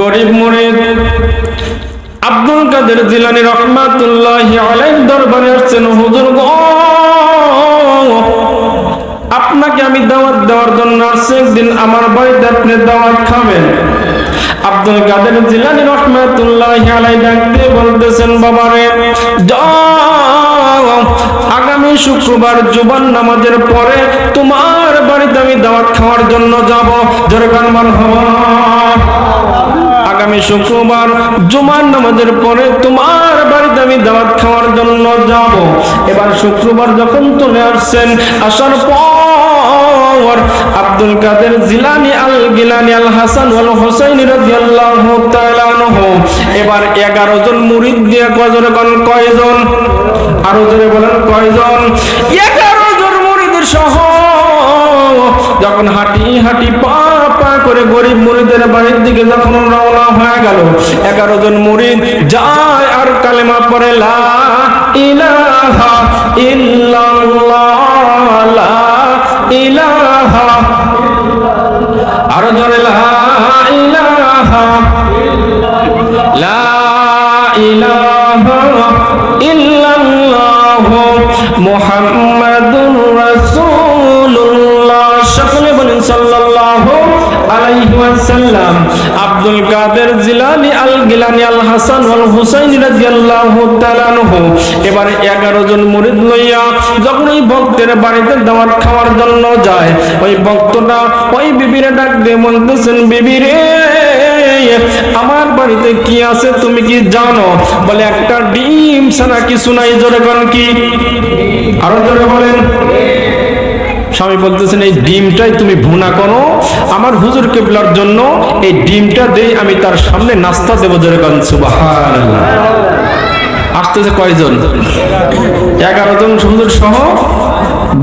গরিব আব্দুল কাদের জিলানী রহমাতুল্লাহ দরবারে আসছেন, হুজুর আপনাকে আমি দাওয়াত দেওয়ার জন্য আসছি, একদিন আমার বাড়িতে আপনি দাওয়াত খাবেন। আব্দুল কাদের জিলানী রহমাতুল্লাহ আলাই ডাকতে বলতেছেন, বাবারে আগামী শুক্রবার জুবান নামাজের পরে তোমার বাড়িতে আমি দাওয়াত খাওয়ার জন্য যাব। গান মারহাবা আগামী শুক্রবার জুমার নামাজের পরে তোমার বাড়িতে আমি দাওয়াত খাওয়ার জন্য যাব। এবার শুক্রবার যখন চলে আসছেন, আসার পর আব্দুল কাদের জিলানি আল গিলানি আল হাসান ওয়াল হুসাইন তাআলা এবার 11 জন মুরিদ দিয়ে কয়জনে কয়জন? আরও জোরে বলেন, কয়জন? 11 জন মুরিদের সহ যখন হাঁটি হাঁটি পা পা করে গরিব মুরিদের বাড়ির দিকে যখন রওনা হয়ে গেল, এগারো জন মুরিদ যায় আর কালেমা পড়ে, লা ইলাহা ইল্লাল্লাহ, লা ইলাহা আরও জোরে, লা ইলাহা লা ইলাহা ইল্লাল্লাহ মুহাম্মাদুর ওয়াসাল্লাম আব্দুল কাদের জিলানী আল গিলানী আল হাসান ওয়াল হুসাইন রাদিয়াল্লাহু তাআলা আনহু, এবার 11 জন মুরিদ লইয়া যখন ওই ভক্তের বাড়িতে দাওয়াত খাওয়ার জন্য যায়, ওই ভক্তটা ওই বিবিরে ডাক দিয়ে বলতেছেন, বিবি রে, আমার বাড়িতে কি আছে তুমি কি জানো? বলে, একটা ডিম ছাড়া কিছু নাই, জোরে কোন কি? আরও জোরে বলেন। স্বামী বলতেছেন, এই ডিমটাই তুমি ভুনা করো। আমার হুজুর কেবলার জন্য এই ডিমটা দেই, আমি তার সামনে নাস্তা দেবো জোরে কোন আসতেছে কয়জন? এগারো জন হুজুর সহ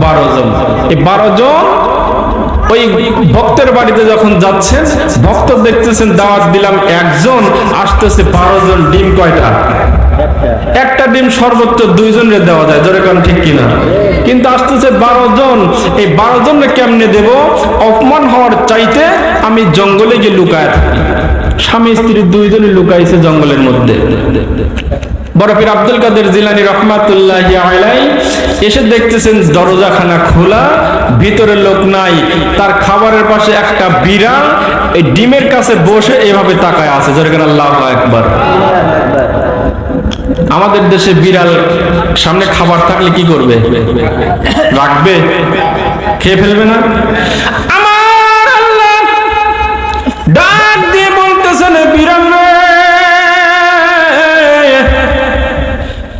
বারো জন। এই বারো জন ওই ভক্তের বাড়িতে যখন যাচ্ছেন, ভক্ত দেখতেছেন, দাওয়াত দিলাম একজন, আসতেছে বারো জন, ডিম কয়টা? একটা ডিম সর্বোচ্চ দুইজনের দেওয়া যায়, জোরে কারণ ঠিক কিনা? কিন্তু আসতেছে বারো জন। এই বারো জনকে কেমনে দেব? অপমান হওয়ার চাইতে আমি জঙ্গলে গিয়ে লুকায় থাকি। স্বামী স্ত্রী দুইজনই লুকাইছে জঙ্গলের মধ্যে। বরফির আব্দুল কাদের জিলানি রহমাতুল্লাহ এসে দেখতেছেন দরজাখানা খোলা, ভিতরে লোক নাই। তার খাবারের পাশে একটা বিড়াল, এই ডিমের কাছে বসে এভাবে তাকায় আছে। যেরকম আল্লাহ একবার আমাদের দেশে বিড়াল সামনে খাবার থাকলে কি করবে? রাখবে? খেয়ে ফেলবে না? আমার আল্লাহ ডাক দিয়ে বলতেছেন বিড়াল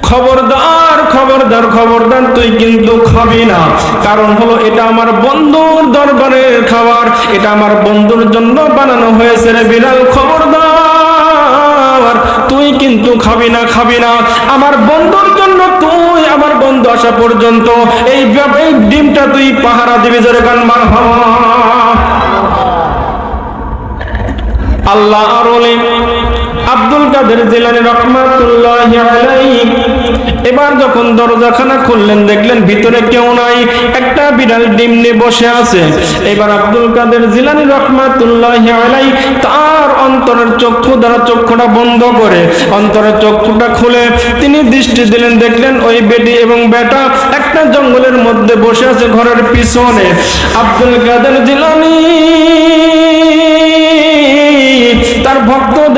খবরদার খবরদার খবরদার, তুই কিন্তু খাবি না। কারণ হলো এটা আমার বন্ধুর দরবারের খাবার, এটা আমার বন্ধুর জন্য বানানো হয়েছে রে বিড়াল, খবরদার। কিন্তু খাবি না খাবি না। আমার বন্ধুর জন্য তুই আমার বন্ধু আসা পর্যন্ত। এই ডিমটা তুই পাহারা দিবি জোরে গান মার আল্লাহ আর আব্দুল কাদের জিলানি রহমাতুল্লাহ আলাইহি এবার যখন দরজাখানা খুললেন, দেখলেন ভিতরে কেউ নাই, একটা বিড়াল ডিম নিয়ে বসে আছে। এবার আব্দুল কাদের জিলানি রহমাতুল্লাহ আলাইহি তার অন্তরের চক্ষু দ্বারা চক্ষুটা বন্ধ করে, অন্তরের চক্ষুটা খুলে তিনি দৃষ্টি দিলেন, দেখলেন ওই বেটি এবং বেটা একটা জঙ্গলের মধ্যে বসে আছে ঘরের পিছনে। আব্দুল কাদের জিলানি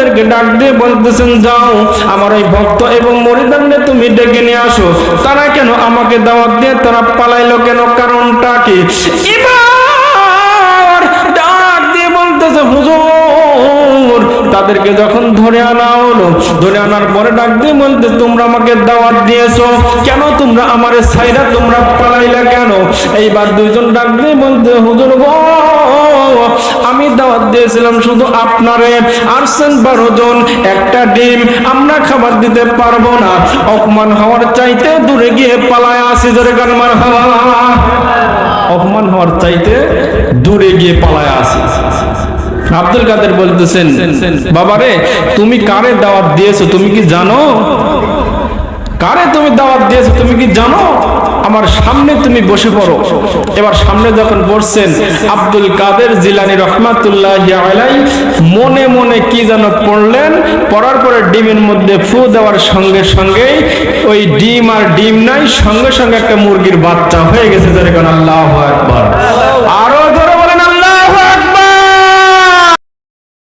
ভক্তদেরকে ডাক দিয়ে বলতেছেন, যাও, আমার ওই ভক্ত এবং মরিদানকে তুমি ডেকে নিয়ে আসো। তারা কেন আমাকে দাওয়াত দিয়ে, তারা পালাইলো কেন? কারণটা কি? এবার ডাক দিয়ে বলতেছে, হুজুর, তাদেরকে যখন ধরে আনা হলো, ধরে আনার পরে ডাক দিয়ে বলতে, তোমরা আমাকে দাওয়াত দিয়েছ, কেন তোমরা আমার সাইরা তোমরা পালাইলা কেন? এইবার দুইজন ডাক দিয়ে বলতে, হুজুর গো আমি দাওয়াত দিয়েছিলাম শুধু আপনারে। আসছেন বারো জন একটা ডিম, আমরা খাবার দিতে পারব না। অপমান হওয়ার চাইতে দূরে গিয়ে পালায় আসি, জোরে গান মার অপমান হওয়ার চাইতে দূরে গিয়ে পালায় আসি। আব্দুল কাদের বলতেছেন, বাবারে, তুমি কারে দাওয়াত দিয়েছ? তুমি কি জানো? কারে তুমি দাওয়াত দিয়েছ, তুমি কি জানো? আমার সামনে তুমি বসে পড়ো। এবার সামনে যখন বসছেন, আব্দুল কাদের জিলানি রহমাতুল্লাহ আলাই মনে মনে কি যেন পড়লেন, পড়ার পরে ডিমের মধ্যে ফু দেওয়ার সঙ্গে সঙ্গেই ওই ডিম আর ডিম নাই, সঙ্গে সঙ্গে একটা মুরগির বাচ্চা হয়ে গেছে যেরকম আল্লাহ একবার